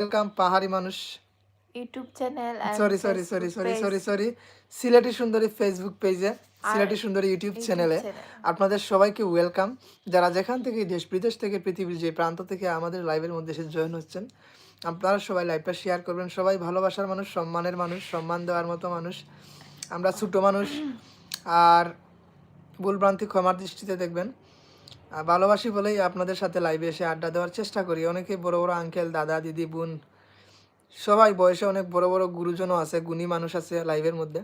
Welcome পাহাড়ি মানুষ। YouTube channel sorry sorry sorry sorry sorry sorry Sylheti সুন্দরী Facebook পেজে সিলেটি সুন্দরী ইউটিউব চ্যানেলে। আপনাদের সবাইকে ওয়েলকাম যারা যেখান থেকে দেশ বিদেশ থেকে পৃথিবীর যে প্রান্ত থেকে আমাদের লাইভের মধ্যে এসে জয়েন হচ্ছেন আপনারা সবাই লাইভটা শেয়ার করবেন। সবাই ভালোবাসার মানুষ সম্মানের মানুষ সম্মান দেওয়ার মতো মানুষ। আমরা ছোটো মানুষ। আর ভুলভ্রান্তি ক্ষমার দৃষ্টিতে দেখবেন। ভালোবাসি বলেই আপনাদের সাথে লাইভে এসে আড্ডা দেওয়ার চেষ্টা করি। অনেকে বড় বড় আঙ্কেল দাদা, দিদি, বোন, সবাই বয়সে অনেক বড় বড় গুরুজনও আছে, গুণী মানুষ আছে লাইভের মধ্যে।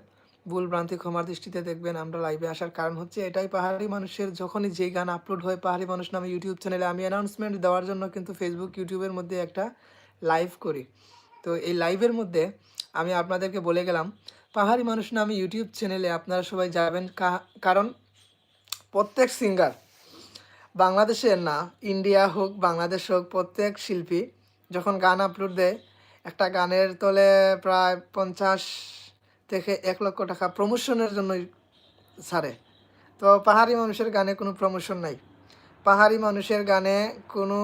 ভুল ভ্রান্তি ক্ষমার দৃষ্টিতে দেখবেন আমরা লাইভে আসার কারণ হচ্ছে এটাই। পাহাড়ি মানুষের যখনই যেই গান আপলোড হয়, পাহাড়ি মানুষ নামে ইউটিউব চ্যানেলে আমি অ্যানাউন্সমেন্ট দেওয়ার জন্য কিন্তু ফেসবুক ইউটিউবের মধ্যে একটা লাইভ করি। তো এই লাইভের মধ্যে আমি আপনাদেরকে বলে গেলাম, পাহাড়ি মানুষ নামে ইউটিউব চ্যানেলে আপনারা সবাই যাবেন। কারণ প্রত্যেক সিঙ্গার বাংলাদেশের না ইন্ডিয়া হোক, বাংলাদেশ হোক, প্রত্যেক শিল্পী যখন গান আপলোড দেয়, একটা গানের তলে প্রায় পঞ্চাশ থেকে এক লক্ষ টাকা প্রমোশনের জন্য ছাড়ে। তো পাহাড়ি মানুষের গানে কোনো প্রমোশন নাই। পাহাড়ি মানুষের গানে কোনো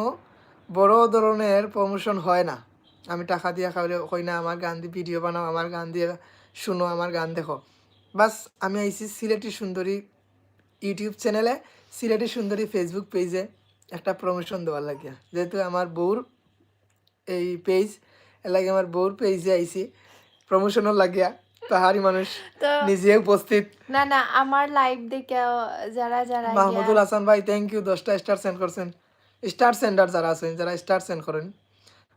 বড় ধরনের প্রমোশন হয় না। আমি টাকা দিয়ে খাওয়ালে কই না, আমার গান দিয়ে ভিডিও বানাও, আমার গান দিয়ে শুনো, আমার গান দেখো। বাস, আমি আইছি সিলেটি সুন্দরী ইউটিউব চ্যানেলে সিলেটি সুন্দরী ফেসবুক পেজে একটা প্রমোশন দেওয়ার লাগিয়া যেহেতু আমার বউর এই পেজ লাগে আমার বউর পেজে আইছি প্রমোশনের লাগিয়া পাহাড়ি মানুষ নিজে উপস্থিত। না না আমার লাইভ দেখে যারা যারা মাহমুদুল হাসান ভাই থ্যাংক ইউ দশটা স্টার সেন্ড করছেন। স্টার সেন্ডার যারা আছেন যারা স্টার সেন্ড করেন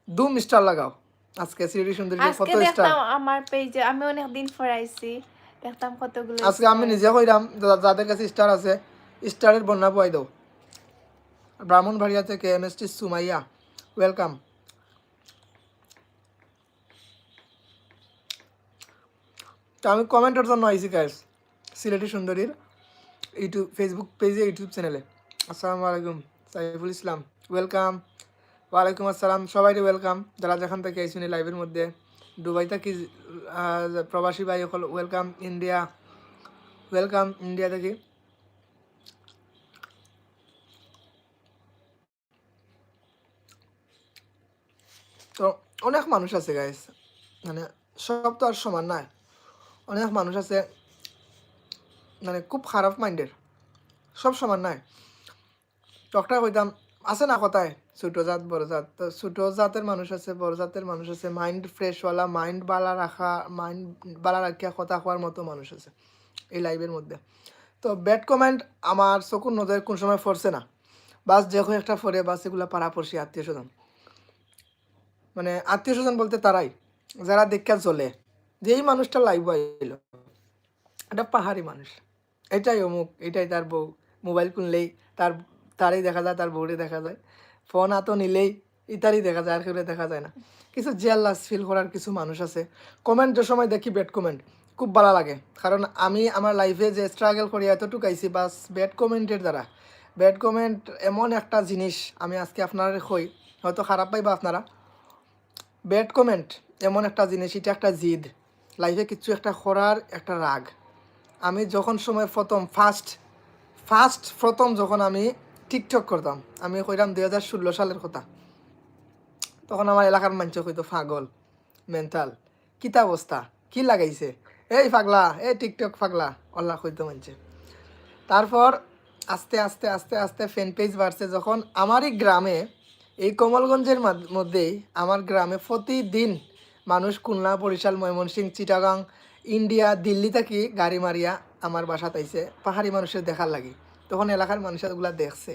দুম স্টার লাগাও। আজকে সিলেটি সুন্দরী কত স্টার আমার পেজে আমি অনেক দিন পর আইছি দেখতাম কতগুলো আজকে আমি নিজে কইরাম যাদের কাছে স্টার আছে স্টারের বন্যা বয় দাও। ব্রাহ্মণবাড়িয়া থেকে M S T Sumaiya welcome তো আমি কমেন্টের জন্য আইসি গাইস সিলেটি সুন্দরীর ইউটিউব ফেসবুক পেজে ইউটিউব চ্যানেলে আসসালামু আলাইকুম, সাইফুল ইসলাম ওয়েলকাম ওয়ালাইকুম আসসালাম, সবাইকে ওয়েলকাম যারা যেখান থেকে আইসুন লাইভের মধ্যে, দুবাই থেকে প্রবাসী ভাই সকল ওয়েলকাম ইন্ডিয়া ওয়েলকাম ইন্ডিয়া থেকে। তো অনেক মানুষ আছে গাইস মানে সব তো আর সমান নাই। অনেক মানুষ আছে মানে খুব খারাপ মাইন্ডের সব সমান নাই। ডক্টর কইতাম আছে না কথায়, ছোটো জাত, বড় জাত। তো ছোটো জাতের মানুষ আছে, বড় জাতের মানুষ আছে। মাইন্ড ফ্রেশওয়ালা মাইন্ড বালা রাখা মাইন্ড বালা রাখিয়া কথা কোয়ার মতো মানুষ আছে এই লাইভের মধ্যে। তো ব্যাড কমেন্ট আমার চকুর নজরে কোন সময় পড়ছে না। বাস যে একটা ফরে বাস এগুলো পাড়াপড়শি আত্মীয় স্বজন মানে আত্মীয় স্বজন বলতে তারাই, যারা দেখা চলে যে এই মানুষটা লাইভ আইল এটা পাহাড়ি মানুষ। এটাই অমুক, এটাই তার বউ। মোবাইল খুললেই তার, তারই দেখা যায়, তার বউরে দেখা যায়। ফোন হাতও নিলেই ইতারই দেখা যায়, আর কেউ দেখা যায় না। কিছু জেলাস ফিল করার কিছু মানুষ আছে। কমেন্ট যে সময় দেখি ব্যাড কমেন্ট খুব ভালো লাগে। কারণ আমি আমার লাইফে যে স্ট্রাগল করি, এতটুকু আইছি, বাস ব্যাড কমেন্টের দ্বারা। ব্যাড কমেন্ট এমন একটা জিনিস আমি আজকে আপনার কই হয়তো খারাপ পাইবা আপনারা। ব্যাড কমেন্ট, এমন একটা জিনিস, এটা একটা জিদ। লাইফে কিছু একটা করার একটা রাগ। আমি যখন সময় প্রথম ফার্স্ট ফার্স্ট প্রথম যখন আমি টিকটক করতাম, আমি কইরাম দুই হাজার ষোলো সালের কথা। তখন আমার এলাকার মানুষ কইতো ফাগল মেন্টাল কিতা অবস্থা? কি লাগাইছে? এই পাগলা, এই টিকটক পাগলা অল্লাহ কইতো মানছে। তারপর আস্তে আস্তে আস্তে আস্তে ফ্যান পেজ বাড়ছে। যখন আমারই গ্রামে এই কমলগঞ্জের মধ্যেই আমার গ্রামে প্রতিদিন মানুষ খুলনা, বরিশাল, ময়মনসিংহ, চিটাগাং, ইন্ডিয়া, দিল্লি থেকে গাড়ি মারিয়া আমার বাসাত আইছে, পাহাড়ি মানুষের দেখার লাগি। তখন এলাকার মানুষগুলা দেখছে।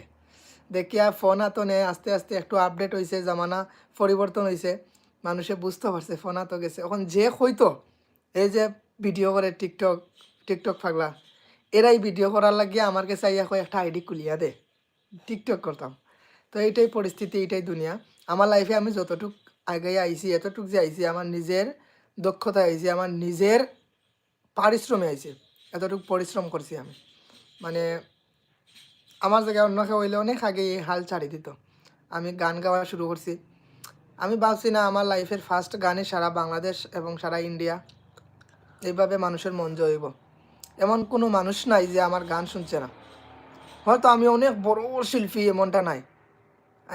দেখিয়া ফোন হাতো নেয় আস্তে আস্তে একটু আপডেট হয়েছে জামানা পরিবর্তন হয়েছে মানুষে বুঝতে পারছে, ফোন হাতো গেছে। এখন যে হইতো, এই যে ভিডিও করে টিকটক টিকটক ফাগলা এরাই ভিডিও করার লাগিয়ে আমার কাছে কয়, একটা আইডি খুলিয়া দে। টিকটক করতাম। তো এইটাই পরিস্থিতি, এইটাই দুনিয়া। আমার লাইফে আমি যতটুক আগে আইছি, এতটুক যে আইছি, আমার নিজের দক্ষতা আইছি, আমার নিজের পারিশ্রমে আইছি, এতটুকু পরিশ্রম করছি আমি। মানে আমার জায়গায় অন্য কেউ হইলে অনেক আগে এই হাল ছাড়ি দিত। আমি গান গাওয়া শুরু করছি। আমি ভাবছি না, আমার লাইফের ফার্স্ট গানে সারা বাংলাদেশ এবং সারা ইন্ডিয়া এইভাবে মানুষের মন জয়ব। এমন কোনো মানুষ নাই যে আমার গান শুনছে না। হয়তো আমি অনেক বড় শিল্পী, এমনটা নাই।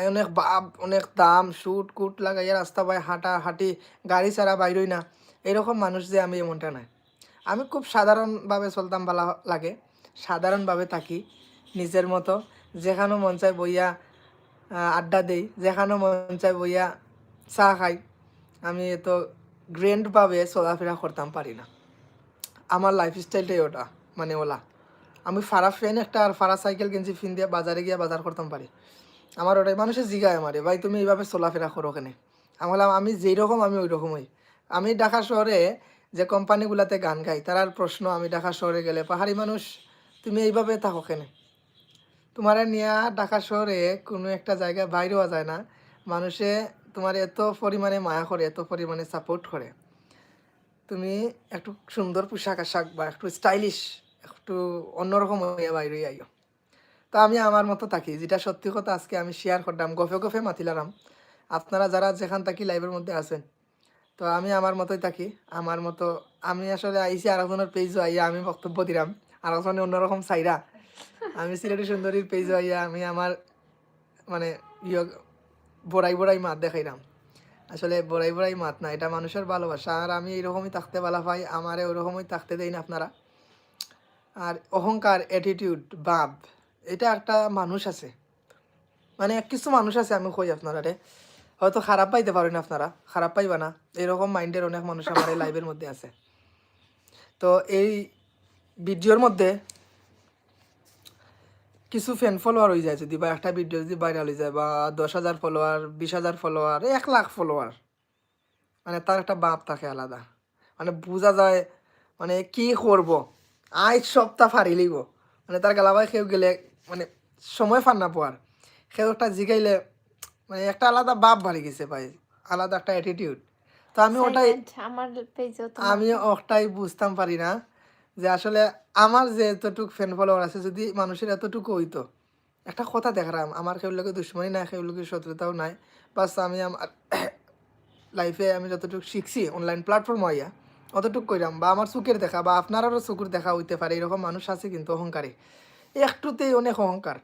অনেক বাপ, অনেক দাম শুট কুট লাগাইয়া রাস্তা পাই হাঁটা, হাঁটি, গাড়ি ছাড়া বাইরই না। এরকম মানুষ যে আমি এমনটা নাই। আমি খুব সাধারণভাবে চলতাম ভালো লাগে। সাধারণভাবে থাকি নিজের মতো। যেখানে মন চায় বইয়া আড্ডা দেই। যেখানে মন চায় বইয়া চা খাই। আমি এত গ্র্যান্ডভাবে চলাফেরা করতাম পারি না। আমার লাইফস্টাইলটাই ওটা মানে ওলা। আমি ফারা ফ্যান একটা আর ফারা সাইকেল কিনছি, ফিন দিয়ে বাজারে গিয়ে বাজার করতাম পারি। আমার ওটাই, মানুষে জিগায় আমারে, ভাই, তুমি এইভাবে চলাফেরা করো কেনে? আমি বললাম, আমি যেই রকম আমি ওই রকমই আমি ঢাকা শহরে যে কোম্পানিগুলোতে গান গাই তার প্রশ্ন, আমি ঢাকা শহরে গেলে পাহাড়ি মানুষ, তুমি এইভাবে থাকো কেনে? তোমার নিয়ে ঢাকা শহরে কোনো একটা জায়গায় বাইরেও যায় না। মানুষে তোমার এত পরিমাণে মায়া করে, এত পরিমাণে সাপোর্ট করে। তুমি একটু সুন্দর পোশাক আশাক বা একটু স্টাইলিশ একটু অন্যরকম হয়ে বাইরে আইও। তো আমি আমার মতো থাকি, যেটা সত্যি কথা আজকে আমি শেয়ার করলাম। গফে গফে মাতিলাম আপনারা যারা যেখান থাকি লাইভের মধ্যে আছেন, তো আমি আমার মতোই থাকি, আমার মতো, আমি আসলে আইসি আর একজনের পেজও আইয়া আমি বক্তব্য দিলাম আর একজনে অন্যরকম চাইরা আমি সিলেটি সুন্দরীর পেজও আইয়া আমি আমার মানে ইয়ে বড়াই বড়াই মাত দেখাইলাম। আসলে বড়াই বড়াই মাত না, এটা মানুষের ভালোবাসা, আর আমি এরকমই থাকতে ভালো পাই আমারে ওরকমই থাকতে দেই না আপনারা। আর অহংকার অ্যাটিটিউড ভাব এটা একটা মানুষ আছে। মানে কিছু মানুষ আছে আমি কই আপনারা রে হয়তো খারাপ পাইতে পারেন আপনারা, খারাপ পাইবা না। এরকম মাইন্ডের অনেক মানুষ আমার এই লাইভের মধ্যে আছে। তো এই ভিডিওর মধ্যে কিছু ফ্যান ফলোয়ার হয়ে যায় যদি বা একটা ভিডিও যদি ভাইরাল হয়ে যায় বা দশ হাজার ফলোয়ার বিশ হাজার ফলোয়ার এক লাখ ফলোয়ার মানে তার একটা বাপ থাকে আলাদা। মানে বোঝা যায় মানে কি করব? আজ সপ্তাহ ফারি লিব। মানে তার গালাবাই কেউ গেলে মানে সময় ফার না পাওয়ার। কেউ একটা জিগাইলে মানে একটা আলাদা বাপ বাড়ি গেছে ভাই আলাদা একটা অ্যাটিটিউড তো আমি ওটাই আমার আমি ওটাই বুঝতাম পারি না যে আসলে আমার যে এতটুকু ফ্যান ফলোয়ার আছে যদি মানুষের এতটুকু হইতো একটা কথা দেখালাম আমার কেউ লোকের দুশ্মনী নাই কেউ লোকের শত্রুতাও নাই। বাস আমি আমার লাইফে আমি যতটুকু শিখছি অনলাইন প্ল্যাটফর্ম হইয়া অতটুকু কইরাম বা আমার চোখের দেখা বা আপনারও চোখের দেখা হইতে পারে এরকম মানুষ আছে কিন্তু অহংকারী। একটুতেই অনেক অহংকার।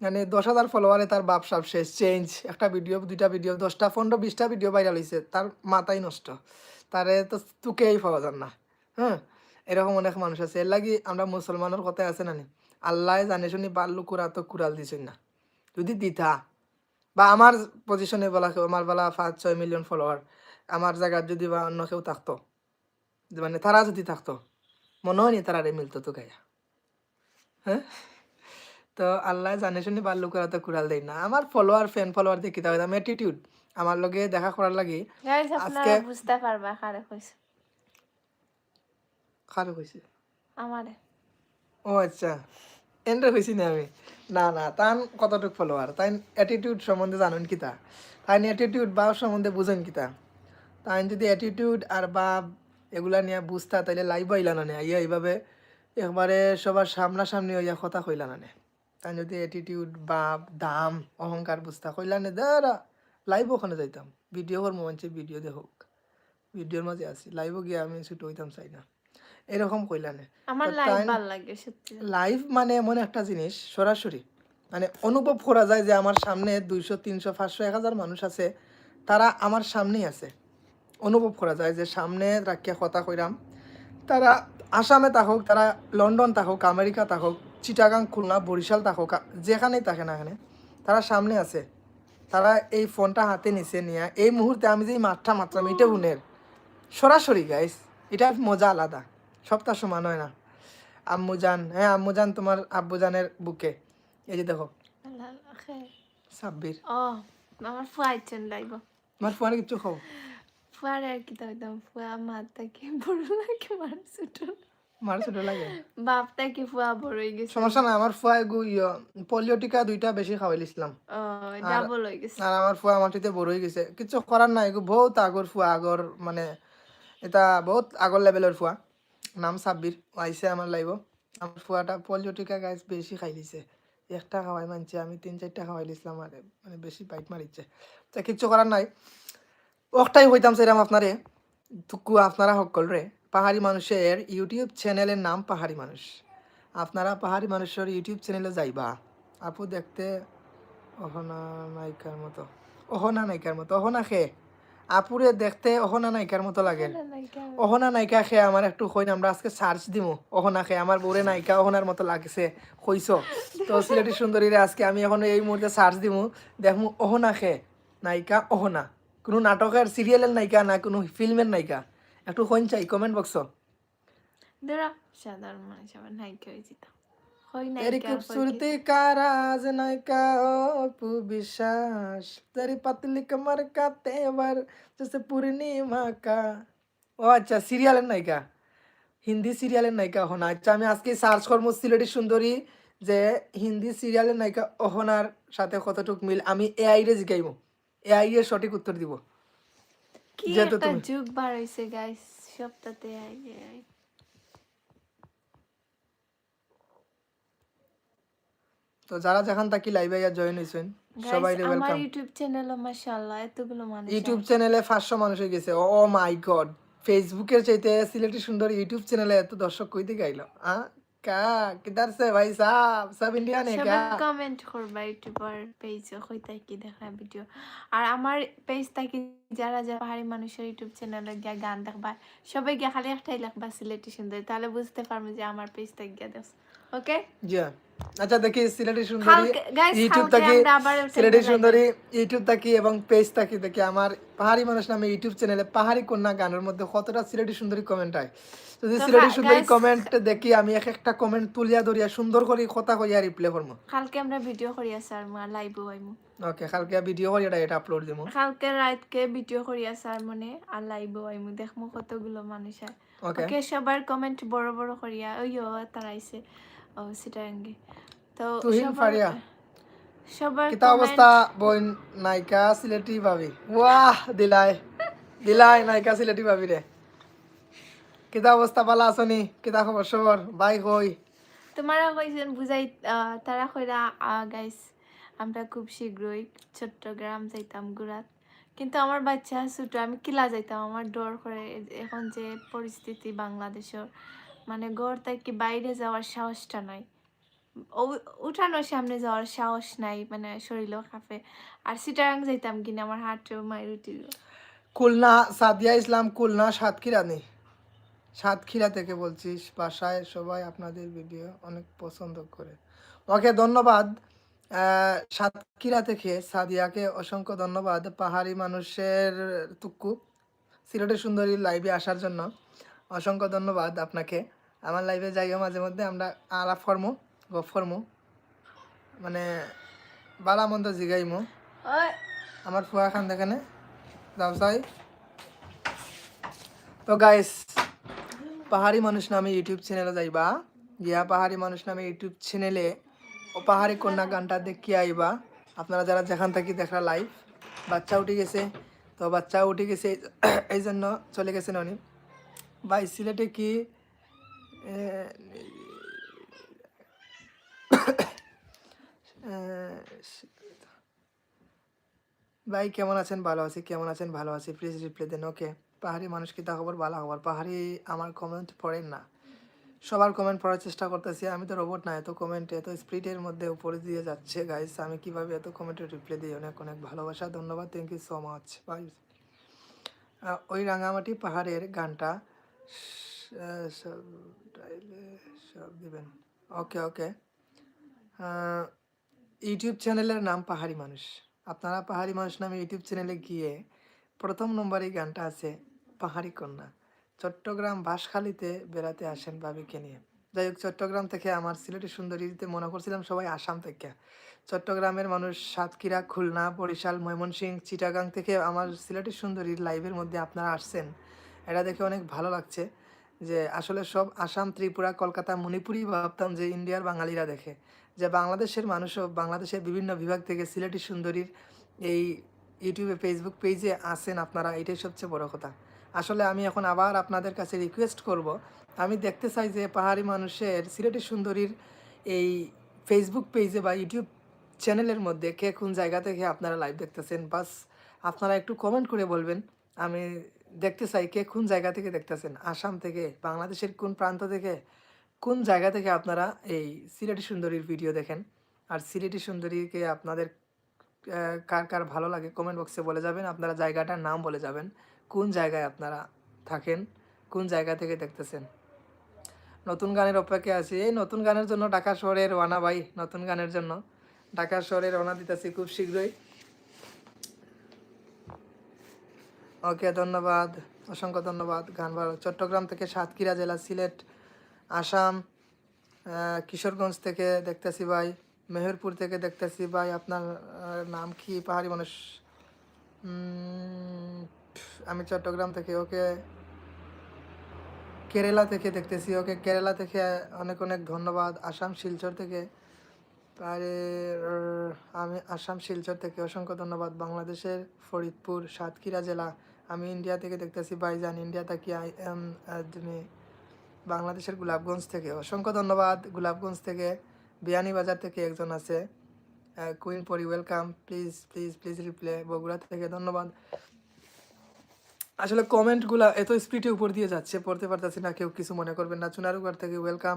মানে দশ হাজার ফলোয়ারে তার বাপ সাপ শেষ চেঞ্জ একটা ভিডিও দুইটা ভিডিও দশটা, পনেরো, বিশটা ভিডিও ভাইরাল হয়েছে তার মাথাই নষ্ট। তারে তো তুকেই পাওয়া যান না হ্যাঁ? এরকম অনেক মানুষ আছে। এর লাগি আমরা মুসলমানের কথায় আছে না নি? আল্লাহ জানে শুনি বাল্লু কুড়া তো কুড়াল দিছেন না। যদি দিতা, বা আমার পজিশনে বলা কেউ, আমার বলা পাঁচ, ছয় মিলিয়ন ফলোয়ার আমার জায়গার যদি বা অন্য কেউ থাকতো মানে তারা যদি থাকতো, মনে হয়নি তারা রে মিলতো তো গায়া তো আল্লাহ জানে শুনি বাল্লু কুড়া তো কুড়াল দেয় না। আমার ফলোয়ার ফ্যান ফলোয়ার দেখি তাহলে আমি অ্যাটিটিউড আমার লগে দেখা করার লাগি। আজকে- বুঝতে পারবা কারে কইছে। খারাপ হয়েছে আমারে। ও আচ্ছা এন্টার হয়েছি না আমি। না না তান কতটুকু ফলোয়ার তাই অ্যাটিটিউড সম্বন্ধে জানেন কিতা। তাই অ্যাটিটিউড বা সম্বন্ধে বুঝেন কিতা। তাই যদি অ্যাটিটিউড আর বা এগুলা নিয়ে বুঝতা তাইলে লাইভ আইলা না নে আইয়া এইভাবে একবারে সবার সামনাসামনি হইয়া কথা কইলা না তাই যদি অ্যাটিটিউড বা দাম অহংকার বুঝতা কইলা নে দাঁড়া লাইভ ওখানে যাইতাম। ভিডিও করব মানুষের ভিডিও দেখুক ভিডিওর মাঝে আছি। লাইভও গিয়ে আমি ছুটো হইতাম চাই না। এরকম কইলা নে। আমার লাইভ তাই- লাগে সত্যি। লাইভ মানে এমন একটা জিনিস সরাসরি। মানে অনুভব করা যায় যে আমার সামনে দুইশো তিনশো পাঁচশো এক হাজার মানুষ আছে। তারা আমার সামনেই আছে। অনুভব করা যায় যে সামনে রাখিয়া কথা কইরাম। তারা আসামে থাকুক তারা লন্ডন থাকুক আমেরিকা থাকুক চিটাগাং খুলনা বরিশাল থাকুক যেখানেই থাকে না এখানে তারা সামনে আছে। তারা এই ফোনটা হাতে নিচে নিয়ে এই মুহূর্তে আমি যে মাঠটা মাত্রাম এটা উনের সরাসরি গাইস এটা মজা আলাদা সপ্তাহ সমান হয় না। আম্মুজান হ্যাঁ আম্মুজান তোমার আব্বুজানের বুকে। এই যে দেখো। সাব্বির। ও আমার ফুয়াইছেন লাইব। আমার ফোনে কিছু খাও? ফুয়ারে আর কি দাম ফুয়া মাতাকে বড় লাগে মার ছোট মার ছোট লাগে বাপটাকে ফুয়া বড় হয়ে গেছে সমস্যা না আমার ফুয়া গু পলিও টিকা দুইটা বেশি খাওয়াইলিছিলাম ও ডাবল হয়ে গেছে আর আমার ফুয়া মাটিতে বড় হয়ে গেছে কিছু করার নাই এগু বহুত আগর ফুয়া আগর মানে এটা বহুত আগর লেভেলের ফুয়া নাম সাব্বির ও আইসে আমার লাইব আমার ফুয়াটা পলিও টিকা গাছ বেশি খাই দিছে একটা খাওয়াই মানছে আমি তিন চারটা খাওয়াই দিছিলাম আর মানে বেশি বাইট মারিচ্ছে তা কিচ্ছু করার নাই ওটাই হইতাম সেরাম আপনারে। তুকু আপনারা সকল রে। পাহাড়ি মানুষের ইউটিউব চ্যানেলের নাম পাহাড়ি মানুষ। আপনারা পাহাড়ি মানুষের ইউটিউব চ্যানেলে যাইবা। আপু দেখতে অহনা নায়িকার মতো। অহনা নায়িকার মতো। অহনা খে। আপুরে দেখতে অহনা নায়িকার মতো লাগে? অহনা নায়িকা। খে আমার একটু কইন আমরা আজকে সার্চ দিমু। অহনা খে আমার বউরে নায়িকা অহনার মতো লাগছে। কইছ? তো সিলেটি সুন্দরীরে আজকে আমি এখন এই মুহূর্তে সার্চ দিমু। দেখমু অহনা খে নায়িকা অহনা। কোনো নাটকের সিরিয়ালের নায়িকা না কোনো ফিল্মের নায়িকা? একটু হইন চাই কমেন্ট বক্স কা? কা আচ্ছা হিন্দি সিরিয়ালের নায়িকা হনা আচ্ছা আমি আজকে সার্চ করব সিলেটি সুন্দরী যে হিন্দি সিরিয়ালের নায়িকা অহনার সাথে কতটুক মিল। আমি এআই রে জিগাইবো। এআই এর সঠিক উত্তর দিব। কি যেহেতু একটা তুমি- যুগ বার হয়েছে গাইস সপ্তাহতে আই আই তো যারা যেখান থাকি লাইভে জয়েন হয়েছেন সবাই আমার ওয়েলকাম ইউটিউব চ্যানেলে মাশাআল্লাহ এতগুলো মানুষ ইউটিউব চ্যানেলে পাঁচশো মানুষ হয়ে গেছে। ও মাই গড ফেসবুকের চাইতে সিলেটি সুন্দর ইউটিউব চ্যানেলে এত দর্শক কই থেকে আইলো আ? কিধার সে ভাই সাহ সব ইন্ডিয়া নে সবাই কা কমেন্ট করবা ইউটিউবার পেজ হই কি দেখা ভিডিও আর আমার পেজ থাকি যারা যারা পাহাড়ি মানুষের ইউটিউব চ্যানেলে গিয়া গান দেখবা সবাই গিয়া খালি একটাই লেখবা সিলেটি সুন্দর তাহলে বুঝতে পারব যে আমার পেজ থাকি গিয়া দেখ ওকে? জি। আচ্ছা দেখি সিলেটি সুন্দরী ইউটিউব থাকি সিলেটি সুন্দরী ইউটিউব থাকি এবং পেজ থাকি দেখি আমার পাহাড়ি মানুষ নামে ইউটিউব চ্যানেলে পাহাড়ি কন্যা গানের মধ্যে কতটা সিলেটি সুন্দরী কমেন্ট হয় যদি সিলেটি সুন্দরী কমেন্ট দেখি আমি এক একটা কমেন্ট তুলিয়া ধরিয়া সুন্দর করে কথা কইয়া রিপ্লাই করব কালকে আমরা ভিডিও করি আসার মা লাইভ হইমু ওকে কালকে ভিডিও করে এটা এটা আপলোড দিব কালকে রাতকে ভিডিও করি আসার মনে আর লাইভ হইমু দেখমু কতগুলো মানুষ হয় ওকে সবার কমেন্ট বড় বড় করিয়া তারা আইছে ও সিটাঙ্গে তো তুহিন ফারিয়া। সবার কিতা অবস্থা নায়িকা সিলেটি ভাবি ওয়াহ দিলাই দিলাই নায়িকা সিলেটি ভাবি রে কিতা অবস্থা পালা আসনি কিতা খবর সবর বাই কই তোমারা কইছেন বুঝাই আহ, তারা কইরা গাইস আমরা খুব শীঘ্রই চট্টগ্রাম যাইতাম গুরাত কিন্তু আমার বাচ্চা ছোট, আমি কিলা যাইতাম, আমার ডর করে এখন যে পরিস্থিতি বাংলাদেশের মানে ঘর থেকে বাইরে যাওয়ার সাহসটা নাই। উঠানোর সামনে যাওয়ার সাহস নাই মানে শরীরও কাঁপে আর সিটারাং যাইতাম কিনা, আমার হাটেও মায়ের উঠি খুলনা, সাদিয়া ইসলাম খুলনা সাতক্ষীরা নেই সাতক্ষীরা থেকে বলছিস, বাসায় সবাই আপনাদের ভিডিও অনেক পছন্দ করে। ওকে, ধন্যবাদ। সাতক্ষীরা থেকে সাদিয়াকে অসংখ্য ধন্যবাদ। পাহাড়ি মানুষের তুক্কু সিলেটের সুন্দরী লাইভে আসার জন্য অসংখ্য ধন্যবাদ আপনাকে। আমার লাইভে যাইও মাঝে মধ্যে আমরা আলাপ ফর্মু গপ ফর্মু মানে বালা মন্দ জিগাইমু। আমার ফুয়া খান দেখেনে ব্যবসায় তো গাইস পাহাড়ি মানুষ নামে ইউটিউব চ্যানেলে যাইবা। গিয়া পাহাড়ি মানুষ নামে ইউটিউব চ্যানেলে পাহাড়ি কন্যা গানটা দেখি আইবা। আপনারা যারা যেখান থেকে দেখা লাইভ বাচ্চা উঠে গেছে, তো বাচ্চা উঠে গেছে এই জন্য চলে গেছেন উনি। ভাই, সিলেটে কি ভাই, কেমন আছেন? ভালো আছি, কেমন আছেন? ভালো আছি। প্লিজ রিপ্লাই দেন ওকে পাহাড়ি মানুষ কি তা খবর? ভালো খবর। পাহাড়ি আমার কমেন্ট পড়েন না। সবার কমেন্ট পড়ার চেষ্টা করতেছি। আমি তো রোবট না, এত কমেন্ট এত স্পিডের মধ্যে উপরে দিয়ে যাচ্ছে গাইস আমি কীভাবে এত কমেন্টের রিপ্লাই দিই? অনেক অনেক ভালোবাসা, ধন্যবাদ। থ্যাংক ইউ সো মাচ ভাই ওই রাঙামাটি পাহাড়ের গানটা সব দিবেন। ওকে ওকে ইউটিউব চ্যানেলের নাম পাহাড়ি মানুষ। আপনারা পাহাড়ি মানুষ নামে ইউটিউব চ্যানেলে গিয়ে প্রথম নম্বরে গানটা আছে, পাহাড়ি কন্যা। চট্টগ্রাম বাঁশখালীতে বেড়াতে আসেন ভাবিকে নিয়ে। যাই হোক, চট্টগ্রাম থেকে আমার সিলেটি সুন্দরীতে মনে করছিলাম সবাই আসাম থেকে। চট্টগ্রামের মানুষ সাতক্ষীরা, খুলনা, বরিশাল, ময়মনসিংহ, চিটাগাং থেকে আমার সিলেটি সুন্দরীর লাইভের মধ্যে আপনারা আসছেন। এটা দেখে অনেক ভালো লাগছে যে আসলে সব আসাম, ত্রিপুরা, কলকাতা, মণিপুরই ভাবতাম যে ইন্ডিয়ার বাঙালিরা দেখে। যে বাংলাদেশের মানুষও বাংলাদেশের বিভিন্ন বিভাগ থেকে সিলেটি সুন্দরীর এই ইউটিউবে, ফেসবুক পেজে আসেন আপনারা, এটাই সবচেয়ে বড় কথা। আসলে আমি এখন আবার আপনাদের কাছে রিকোয়েস্ট করব। আমি দেখতে চাই যে পাহাড়ি মানুষের, সিলেটি সুন্দরীর এই ফেসবুক পেজে বা ইউটিউব চ্যানেলের মধ্যে কে কোন জায়গা থেকে আপনারা লাইভ দেখতেছেন? বাস আপনারা একটু কমেন্ট করে বলবেন। আমি দেখতে চাই কে কোন জায়গা থেকে দেখতেছেন? আসাম থেকে, বাংলাদেশের কোন প্রান্ত থেকে, কোন জায়গা থেকে আপনারা এই সিলেটি সুন্দরীর ভিডিও দেখেন? আর সিলেটি সুন্দরীকে আপনাদের কার কার ভালো লাগে কমেন্ট বক্সে বলে যাবেন। আপনারা জায়গাটার নাম বলে যাবেন। কোন জায়গায় আপনারা থাকেন? কোন জায়গা থেকে দেখতেছেন? নতুন গানের অপেক্ষায় আছি। এই নতুন গানের জন্য ঢাকা শহরের রওনা ভাই, নতুন গানের জন্য ঢাকা শহরে রওনা দিতেছি খুব শীঘ্রই। ওকে, ধন্যবাদ। অসংখ্য ধন্যবাদ গান ভালো চট্টগ্রাম থেকে সাতক্ষীরা জেলা সিলেট, আসাম কিশোরগঞ্জ থেকে দেখতেছি ভাই, মেহেরপুর থেকে দেখতেছি ভাই। আপনার নাম কি? পাহাড়ি মানুষ? আমি চট্টগ্রাম থেকে ওকে কেরালা থেকে দেখতেছি। ওকে কেরালা থেকে অনেক অনেক ধন্যবাদ। আসাম, শিলচর থেকে। আরে আমি আসাম, শিলচর থেকে অসংখ্য ধন্যবাদ। বাংলাদেশের ফরিদপুর, সাতক্ষীরা জেলা। আমি ইন্ডিয়া থেকে দেখতেছি বাইজান ইন্ডিয়া থেকে আই এম বাংলাদেশের গোলাপগঞ্জ থেকে? অসংখ্য ধন্যবাদ। গোলাপগঞ্জ থেকে বিয়ানীবাজার থেকে একজন আছে কুইন পরি, welcome. Please please please replay. Bogura থেকে ধন্যবাদ। আসলে কমেন্টগুলো এত স্পিডে উপর দিয়ে যাচ্ছে, পড়তে পারতেছি না, কেউ কিছু মনে করবেন না। চুনারুগড় থেকে ওয়েলকাম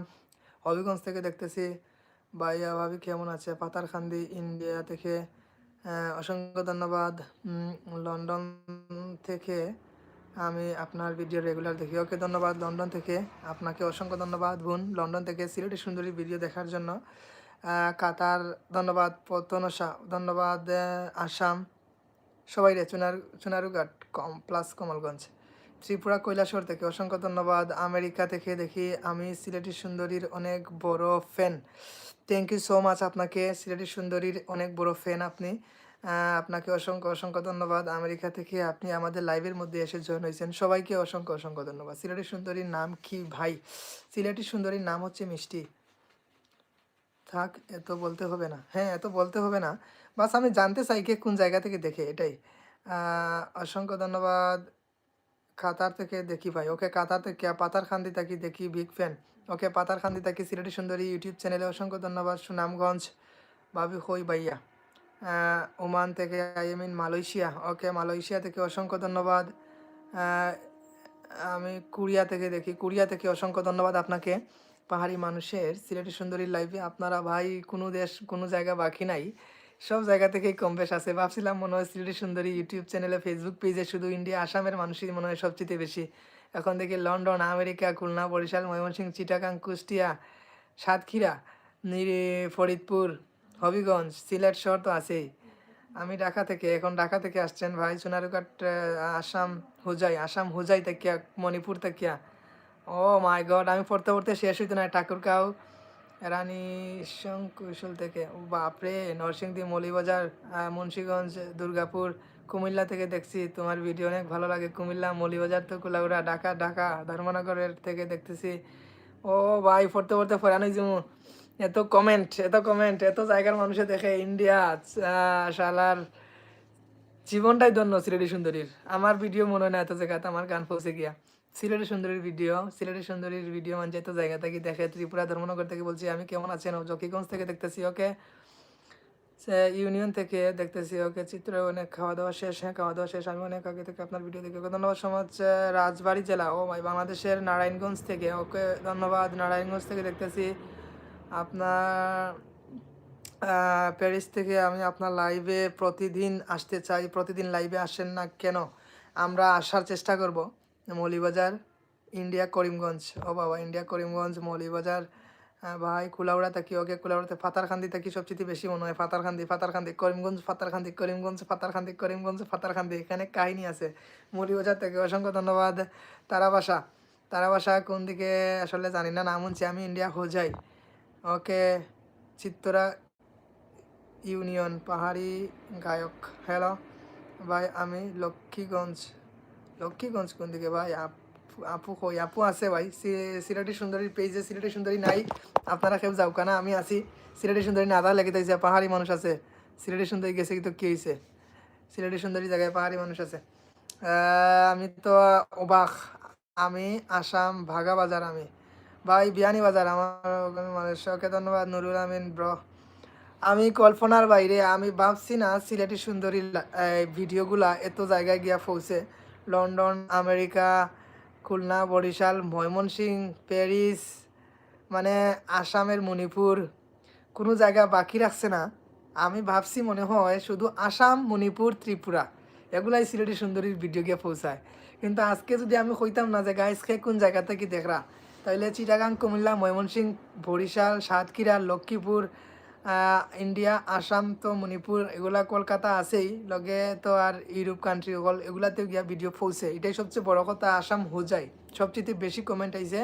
হবিগঞ্জ থেকে দেখতেছি, ভাইয়া, ভাবি কেমন আছে? পাতারখান্দি ইন্ডিয়া থেকে অসংখ্য ধন্যবাদ। লন্ডন থেকে আমি আপনার ভিডিও রেগুলার দেখি। ওকে ধন্যবাদ। লন্ডন থেকে আপনাকে অসংখ্য ধন্যবাদ, বোন। লন্ডন থেকে সিলেটি সুন্দরী ভিডিও দেখার জন্য। কাতার, ধন্যবাদ। পতনসা, ধন্যবাদ, আসাম। সবাই রে, চুনার, চুনারুঘাট কম প্লাস কমলগঞ্জ। ত্রিপুরা কৈলাসর থেকে অসংখ্য ধন্যবাদ। আমেরিকা থেকে দেখি আমি সিলেটি সুন্দরীর অনেক বড় fan thank you so much আপনাকে, সিলেটি সুন্দরীর অনেক বড় ফ্যান আপনি। আপনাকে অসংখ্য অসংখ্য ধন্যবাদ। আমেরিকা থেকে আপনি আমাদের লাইভের মধ্যে এসে জয়েন হয়েছেন। সবাইকে অসংখ্য অসংখ্য ধন্যবাদ। সিলেটি সুন্দরীর নাম কি ভাই? সিলেটি সুন্দরীর নাম হচ্ছে মিষ্টি। থাক, এত বলতে হবে না। হ্যাঁ এত বলতে হবে না। বাস আমি জানতে চাই কে কোন জায়গা থেকে দেখে, এটাই। অসংখ্য ধন্যবাদ। কাতার থেকে দেখি ভাই, ওকে কাতার থেকে, পাতার খান্দি থাকি দেখি বিগ ফ্যান ওকে পাতার খান্দি থাকি সিলেটি সুন্দরী ইউটিউব চ্যানেলে অসংখ্য ধন্যবাদ। সুনামগঞ্জ ভাবি হই ভাইয়া। ওমান থেকে I mean Malaysia. Okay Malaysia থেকে অসংখ্য ধন্যবাদ। আমি কুরিয়া থেকে দেখি কুরিয়া থেকে অসংখ্য ধন্যবাদ আপনাকে। পাহাড়ি মানুষের, সিলেটি সুন্দরী লাইফে আপনারা ভাই, কোনো দেশ, কোনো জায়গা বাকি নাই। সব জায়গা থেকেই কম বেশ আছে। ভাবছিলাম মনে হয় সিলেটি সুন্দরী ইউটিউব চ্যানেলে ফেসবুক পেজে শুধু ইন্ডিয়া আসামের মানুষই মনে হয় সবচেয়ে বেশি। এখন দেখি লন্ডন আমেরিকা খুলনা, বরিশাল, ময়মনসিংহ চিটাগাং কুষ্টিয়া, সাতক্ষীরা ফরিদপুর, হবিগঞ্জ, সিলেট শহর তো আছেই। আমি ঢাকা থেকে, এখন ঢাকা থেকে আসছেন ভাই, সোনারুঘাট আসাম, হুজাই আসাম, হুজাই থেকে, মণিপুর থেকে। ও মাই গড আমি পড়তে পড়তে শেষ হইতো না, ঠাকুরগাঁও রানী কুশল থেকে বাপরে, নরসিংদী, মৌলিবাজার মুন্সিগঞ্জ, দুর্গাপুর, কুমিল্লা থেকে দেখছি। তোমার ভিডিও অনেক ভালো লাগে। কুমিল্লা, মৌলিবাজার তো কুলাউড়া ঢাকা ঢাকা, ধর্মনগরের থেকে দেখতেছি। ও ভাই, পড়তে পড়তে ফেরানো জমু এত কমেন্ট এত কমেন্ট এত জায়গার মানুষে দেখে ইন্ডিয়া শালার জীবনটাই ধন্য সিলেটি সুন্দরীর। আমার ভিডিও মনে হয় না এত জায়গাতে আমার গান পৌঁছে গিয়া। সিলেটি সুন্দরীর ভিডিও সিলেটি সুন্দরীর ভিডিও মানে এত জায়গা থেকে দেখে ত্রিপুরা ধর্মনগর থেকে বলছি, আমি কেমন আছেন? ও জকিগঞ্জ থেকে দেখতেছি ওকে ইউনিয়ন থেকে দেখতেছি ওকে চিত্র অনেক খাওয়া দাওয়া শেষ হ্যাঁ খাওয়া দাওয়া শেষ। আমি অনেক আগে থেকে আপনার ভিডিও দেখি ধন্যবাদ সমাজ রাজবাড়ী জেলা, ও ভাই বাংলাদেশের নারায়ণগঞ্জ থেকে ওকে ধন্যবাদ, নারায়ণগঞ্জ থেকে দেখতেছি। আপনার প্যারিস থেকে আমি আপনার লাইভে প্রতিদিন আসতে চাই, প্রতিদিন লাইভে আসেন না কেন? আমরা আসার চেষ্টা করব। মৌলিবাজার, ইন্ডিয়া করিমগঞ্জ। ও বাবা, ইন্ডিয়া করিমগঞ্জ, মৌলিবাজার। ভাই, কুলাউড়া থাকি, ওকে কুলাউড়াতে ফাতারখান্দি থাকি সবচেয়ে বেশি মনে হয়। ফাতারখান্দি ফাতারখান্দি, করিমগঞ্জ ফাতারখান্দি করিমগঞ্জ ফাতারখান্দি করিমগঞ্জ, ফাতারখান্দি, এখানে কাহিনী আছে। মৌলিবাজার থেকে অসংখ্য ধন্যবাদ। তারাবাসা তারাবাসা কোন দিকে আসলে জানি না, নাম শুনছি আমি, ইন্ডিয়া হোজাই। ওকে, চিত্তরা ইউনিয়ন, পাহাড়ি গায়ক। হ্যালো ভাই, আমি লক্ষ্মীগঞ্জ। লক্ষ্মীগঞ্জ কোন দিকে ভাই? আপু কই? আপু আছে ভাই। সিলেটি সুন্দরীর পেজে সিলেটি সুন্দরী নাই। আপনারা কেউ যাও কেনা, আমি আছি। সিলেটি সুন্দরী না লেগে তাইছে পাহাড়ি মানুষ আছে। সিলেটি সুন্দরী গেছে কিন্তু কি হয়েছে সিলেটি সুন্দরী জায়গায় পাহাড়ি মানুষ আছে। আমি তো অবাক। আমি আসাম ভাগা বাজার আমি। ভাই, বিয়ানি বাজার আমার মানুষ। ওকে ধন্যবাদ, নুরুল আমিন ব্র আমি কল্পনার বাইরে, আমি ভাবছি না সিলেটি সুন্দরী ভিডিওগুলা এত জায়গায় গিয়া পৌঁছে। London, America, Khulna, Barisal, Mymensingh, Paris মানে আসামের মণিপুর, কোনো জায়গা বাকি রাখছে না। আমি ভাবছি মনে হয় শুধু আসাম, মণিপুর, ত্রিপুরা, এগুলাই সিলেটি সুন্দরীর ভিডিও গিয়ে পৌঁছায়। কিন্তু আজকে যদি আমি কইতাম না যে গাইস খে কোন জায়গা থেকে দেখরা? তাহলে চিটাগাং, কুমিল্লা, ময়মনসিংহ, বরিশাল, সাতক্ষীরা, লক্ষ্মীপুর ইন্ডিয়া আসাম তো মণিপুর এগুলা কলকাতা আছেই। লগে তো আর ইউরোপ কান্ট্রি হল এগুলাতেও গিয়া ভিডিও পৌঁছে। এটাই সবচেয়ে বড় কথা, আসাম হোজাই সবচেয়ে বেশি কমেন্ট আইছে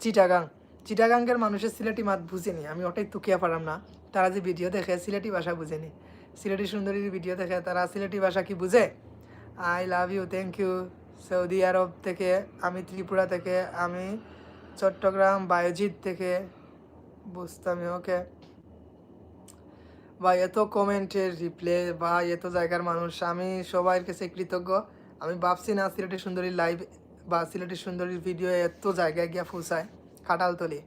চিটাগাং। চিটাগাঙ্গের মানুষের সিলেটি মাত বুঝেনি। আমি ওটাই তুকিয়া পারাম না। তারা যে ভিডিও দেখে, সিলেটি ভাষা বুঝেনি। সিলেটি সুন্দরীর ভিডিও দেখে, তারা সিলেটি ভাষা কি বুঝে? I love you thank you Saudi Arab থেকে, আমি ত্রিপুরা থেকে, আমি চট্টগ্রাম, বায়োজিৎ থেকে, বুঝতামই ওকে বা এত কমেন্টের রিপ্লে বা এত জায়গার মানুষ। আমি সবার কাছে কৃতজ্ঞ। আমি ভাবছি না সিলেটি সুন্দরী লাইভ বা সিলেটি সুন্দরীর ভিডিও এত জায়গায় গিয়া পৌঁছায় খাটালতলি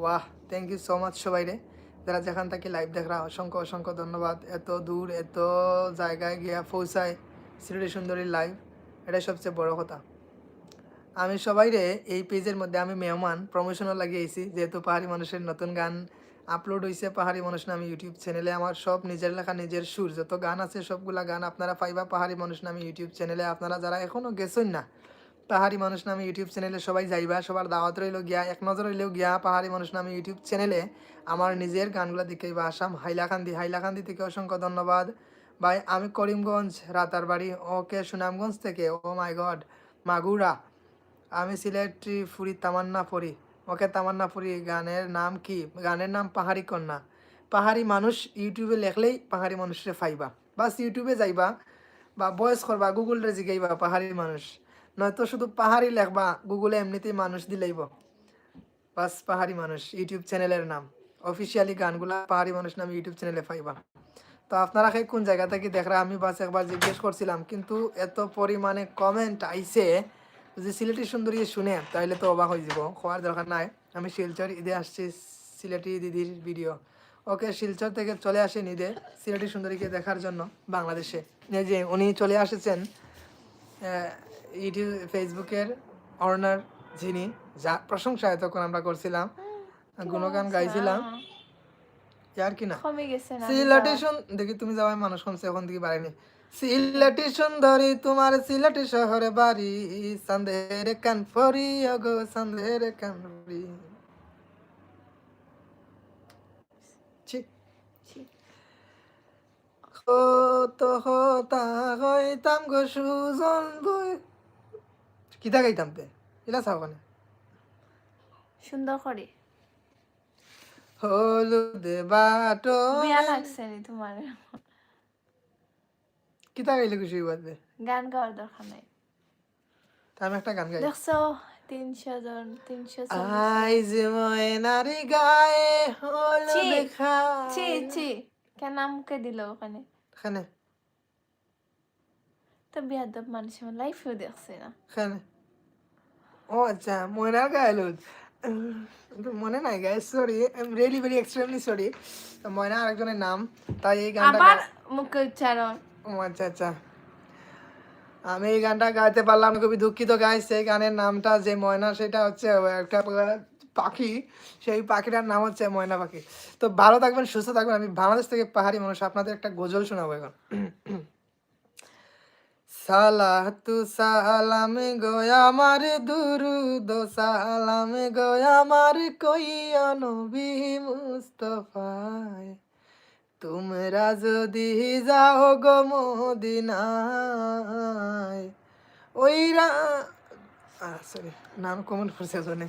ওয়াহ থ্যাংক ইউ সো মাচ সবাই রে যারা যেখান থেকে লাইভ দেখরা অসংখ্য অসংখ্য ধন্যবাদ। এত দূর, এত জায়গায় গিয়া পৌঁছায় সিলেটি সুন্দরীর লাইভ এটাই সবচেয়ে বড় কথা। আমি সবাই রে এই পেজের মধ্যে আমি মেহমান প্রমোশনও লাগিয়েছি যেহেতু পাহাড়ি মানুষের নতুন গান আপলোড হয়েছে পাহাড়ি মানুষ নামে ইউটিউব চ্যানেলে আমার সব নিজের লেখা, নিজের সুর, যত গান আছে, সবগুলা গান আপনারা পাইবা পাহাড়ি মানুষ নামে ইউটিউব চ্যানেলে আপনারা যারা এখনও গেছেন না, পাহাড়ি মানুষ নামে ইউটিউব চ্যানেলে সবাই যাইবা, সবার দাওয়াত রইল গিয়া, এক নজর হইলেও গিয়া পাহাড়ি মানুষ নামে ইউটিউব চ্যানেলে আমার নিজের গানগুলো দেখাইবা। আসাম হাইলাকান্দি হাইলাকান্দি থেকে অসংখ্য ধন্যবাদ। ভাই, আমি করিমগঞ্জ, রাতারবাড়ি, ওকে সুনামগঞ্জ থেকে, ও মাই গড, মাগুরা। আমি সিলেটি ফুরি তামান্না পড়ি। ওকে তামান্না পড়ি গানের নাম কি? গানের নাম পাহাড়ি কন্যা। পাহাড়ি মানুষ ইউটিউবে লেখলেই পাহাড়ি মানুষরে ফাইবা। বাস ইউটিউবে যাইবা বা বয়স করবা, গুগলরে জিগাইবা পাহাড়ি মানুষ। নয়তো শুধু পাহাড়ি লেখবা, গুগলে এমনিতেই মানুষ দিলেইব। বাস পাহাড়ি মানুষ, ইউটিউব চ্যানেলের নাম। অফিসিয়ালি গানগুলা পাহাড়ি মানুষ নামে ইউটিউব চ্যানেলে পাইবা তো আপনারা সেই কোন জায়গা থেকে দেখরা, আমি বাস একবার জিজ্ঞেস করছিলাম, কিন্তু এত পরিমাণে কমেন্ট আইছে যদি সিলেটি সুন্দরী শুনে তাহলে তো অবাক হয়ে যাব। হওয়ার দরকার নাই। আমি শিলচর ঈদে আসছি সিলেটি দিদির ভিডিও ওকে শিলচর থেকে চলে আসেন ঈদে সিলেটি সুন্দরীকে দেখার জন্য বাংলাদেশে। যে উনি চলে এসেছেন আহ, ইউটিউব ফেসবুকের অর্নার যিনি যা প্রশংসা তখন আমরা করছিলাম গুণগান গাইছিলাম। আর কি না? সিলেটি দেখি তুমি যাওয়াই মানুষ কমছে এখন থেকে বাড়াইনি সিলেটি সুন্দরী তোমার সিলেটি শহরে বাড়ি। সন্দেহের কান ফরি অগো সন্দেহের কান ফরি ছি। ছি। কত হতা হইতাম গো সুজন বই। কিতা গাইতাম তে? এলা চাও কানে সুন্দর করে হলুদে বাটো বিয়া লাগছে নি তোমার। কিতা গাইলে খুশি বাদবে গান গাওয়ার দরকার নাই। তা আমি একটা গান গাই। দেখছ তিনশো জন তিনশো চল্লিশ আইজ ময়নারি গায়ে হলো দেখা। ছি ছি কেন মুখে দিল ওখানে? এখানে। তো বিয়াদব মানুষ আমার লাইফেও দেখছে না। এখানে। ও আচ্ছা ময়নার গায়ে হলুদ। মনে নাই গায়ে sorry I am really very extremely sorry Moyna আরেকজনের নাম তাই এই গানটা আবার গা- উচ্চারণ। ও আচ্ছা আচ্ছা। আমি এই গানটা গাইতে পারলাম খুবই দুঃখিত গাই সেই গানের নামটা যে ময়না, সেটা হচ্ছে একটা পাখি। সেই পাখিটার নাম হচ্ছে ময়না পাখি। তো ভালো থাকবেন, সুস্থ থাকবেন। আমি বাংলাদেশ থেকে পাহাড়ি মানুষ, আপনাদের একটা গজল শোনাবো এখন। সালাহ তু সালাম গোয়া আমার দুরুদ, সালাম গোয়া আমার কইয়া নবী মুস্তফায়। তোমরা যদি যাও গো মদিনায় ওই রা সরি নাম কমন করছে জনে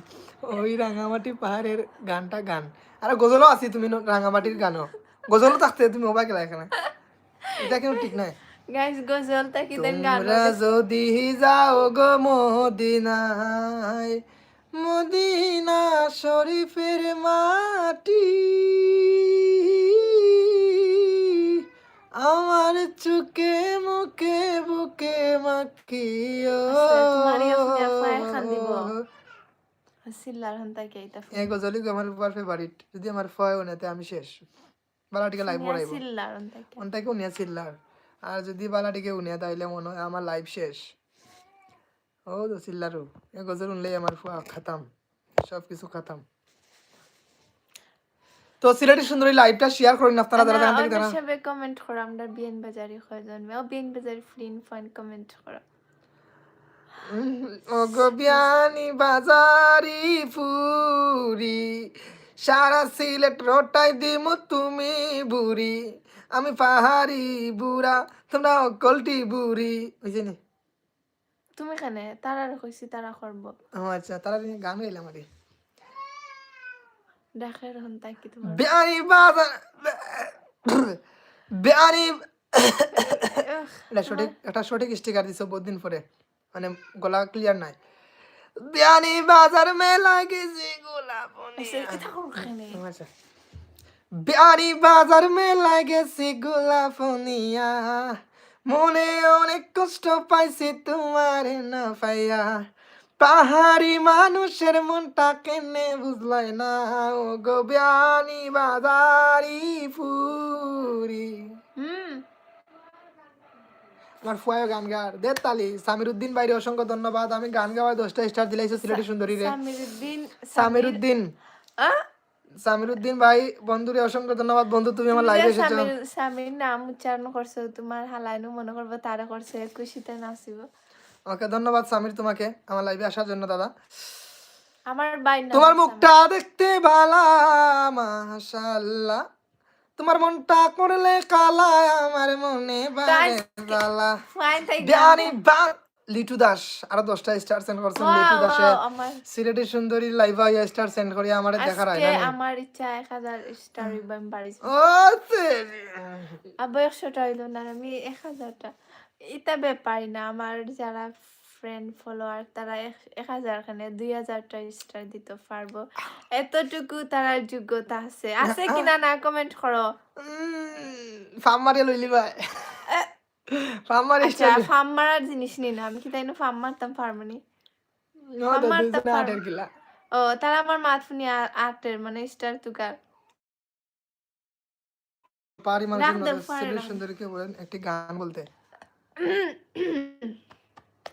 ওই রাঙামাটি পাহাড়ের গানটা গান। আর গজলও আছি তুমি রাঙামাটির গানও। গজলও থাকতে তুমি ওবা গেলা এখানে? এটা কেউ ঠিক নাই? গাইস গজল তাকি দেন গান যদি যাও গো মদিনায় মদিনা শরীফের মাটি আমার চুকে মুখে বুকে মাখিও। গজলি আমার ফেভারিট যদি আমার ফয় নেতে আমি শেষ। বালাটিকে লাইভ পড়াইব। সিল্লার হন তাকি উনিয়া চিল্লার আর যদি বালাটিকে উনিয়া তাইলে মনে হয় আমার লাইফ শেষ। ও তো চিল্লারু। এ গজল উনলেই আমার ফুয়া খাতাম। সব কিছু খাতাম। তো সিলেটি সুন্দরী লাইভটা শেয়ার করেন আপনারা যারা জানেন তারা? সবে কমেন্ট করো আমরা বিএন বাজারি কয়জন ও বিএন বাজারি ফ্রিন ফাইন কমেন্ট করো। ওগো বিয়ানি বাজারি ফুরি সারা সিলেট রোটাই দিমু তুমি বুড়ি। আমি পাহাড়ি বুড়া তোমরা অকলটি বুড়ি। বুঝছি নি। তুমি কেনে? তারা কইছি তারা করব। ও আচ্ছা তারা গান গাইলাম আরে বিয়ানি এটা সঠিক একটা সঠিক স্টিকার দিছো বহুত দিন পরে। মানে গলা ক্লিয়ার নাই। বিয়ানি বাজার মেলা গেছি গোলাপ আচ্ছা। বিয়ানি বাজার মেলা গেছি গোলাপনিয়া মনে অনেক কষ্ট পাইছি তোমার না পাইয়া। পাহাড়ি মানুষের মনটা কেনে বুঝলাই না ও গো বিয়ানি বাজারি ফুরি। আমার ফুয়ায় গান গার। দে তালি সামির বাইরে অসংখ্য ধন্যবাদ। আমি গান গাওয়ায় দশটা স্টার দিলাইছো সিলেটি সুন্দরী রে। সামিরুদ্দিন সামির? সামির উদ্দিন ভাই বন্ধুরে অসংখ্য ধন্যবাদ। বন্ধু তুমি আমার লাইভে এসেছ। স্বামীর নাম উচ্চারণ করছ তোমার হালাইনু মনে করব তারা করছে খুশিতে নাচিব। ওকে ধন্যবাদ সামির তোমাকে আমার লাইভে আসার জন্য দাদা। আমার বাই তোমার মুখটা দেখতে ভালা মাশাআল্লাহ। তোমার মনটা করলে কালা আমার মনে বারে জ্বালা বিয়ানি বা লিটু দাস আরও দশটা স্টার সেন্ড করছেন লিটু দাসে। আমার সিলেটি সুন্দরী লাইভ আইয়া স্টার সেন্ড করি আমার দেখার আইনা আমার ইচ্ছা এক হাজার স্টার আমি বাড়িছি ও তেরি। আবার একশোটা হইল না আমি এক হাজারটা। এটা ব্যাপারই না। আমার যারা ফ্রেন্ড ফলোয়ার তারা এক- হাজার খানে দুই হাজারটা স্টার দিতে পারব। এতটুকু তারা যোগ্যতা আছে। আছে কিনা না কমেন্ট করো। ফার্ম মারিয়া লইলি ভাই। ফার্ম মারি আচ্ছা ফার্ম মারার জিনিস নি না আমি কি তাই না ফার্ম মারতাম পারব নি আমার তো farm- আটের ও তারা আমার মাত শুনি আটের মানে স্টার তুকার। পারি মানুষের। সুন্দরীকে বলেন? একটি গান বলতে।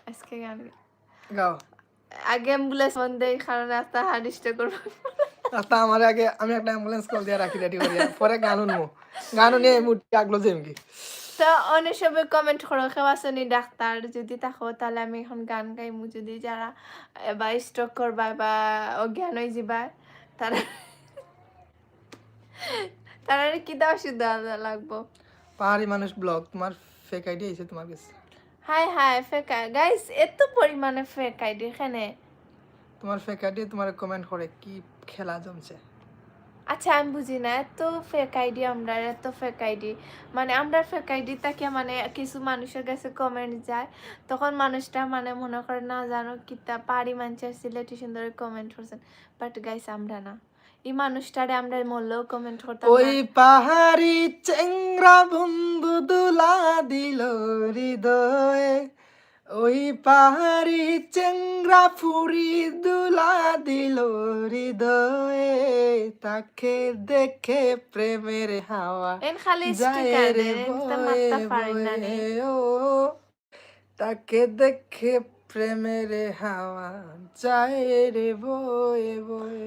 আজকে গান গাও। আগে অ্যাম্বুলেন্স বন্ধে কারণ রাস্তা হারিষ্ট করব। রাস্তা আমার আগে আমি একটা অ্যাম্বুলেন্স কল দিয়ে রাখি রেডি করি পরে গান শুনব। গান শুনে মুটি আগলো যে এমকি তো অনেক সবাই কমেন্ট করো কেউ আসনি ডাক্তার? যদি থাকো তাহলে আমি এখন গান গাইমু। যদি যারা বা স্ট্রোক করবা বা অজ্ঞান হয়ে যাবা তারা তারা কি দাও ওষুধ লাগবো? পাহাড়ি মানুষ ব্লগ তোমার ফেক আইডি আছে তোমার কাছে? হাই হাই ফেক গাইস এত পরিমাণে ফেক আইডি এখানে তোমার ফেক আইডি তোমার কমেন্ট করে কি খেলা জমছে? আচ্ছা আমি বুঝি না এত ফেক আইডি আমরা এত ফেক আইডি মানে আমরা ফেক আইডি তাকে মানে কিছু মানুষের কাছে কমেন্ট যায়। তখন মানুষটা মানে মনে করে না জানো কিতা পারি মানুষের সিলেটি সুন্দর কমেন্ট করছেন বাট গাইস আমরা না। এই মানুষটারে আমরা মরলেও কমেন্ট করতাম ওই পাহাড়ি চেংরা বন্ধু দুলা দিল হৃদয়ে। ওই পাহাড়ি চেংরা ফুরি দুলা দিল হৃদয়ে। তাকে দেখে প্রেমের হাওয়া। ও তাকে দেখে প্রেমের হাওয়া যায় রে বয়ে বয়ে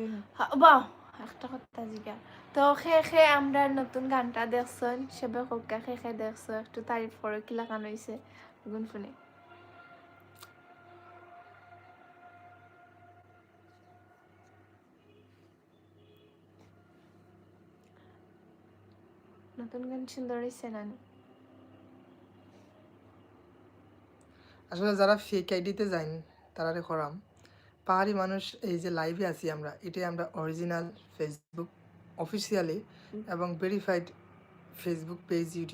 বাহ। একটা কথা জিগা। তো খে আমরা নতুন গানটা দেখছেন, সবে হোকা খে খে দেখছ, একটু তারিফ করো কিলা গান হয়েছে শুনে। নতুন গান সুন্দর হয়েছে না আসলে যারা ফেক আইডিতে যাইন তারা করাম পাহাড়ি মানুষ এই যে লাইভে আছি আমরা এটাই আমরা অরিজিনাল ফেসবুক অফিসিয়ালি এবং ভেরিফাইড ফেসবুক পেজ ইউটিউব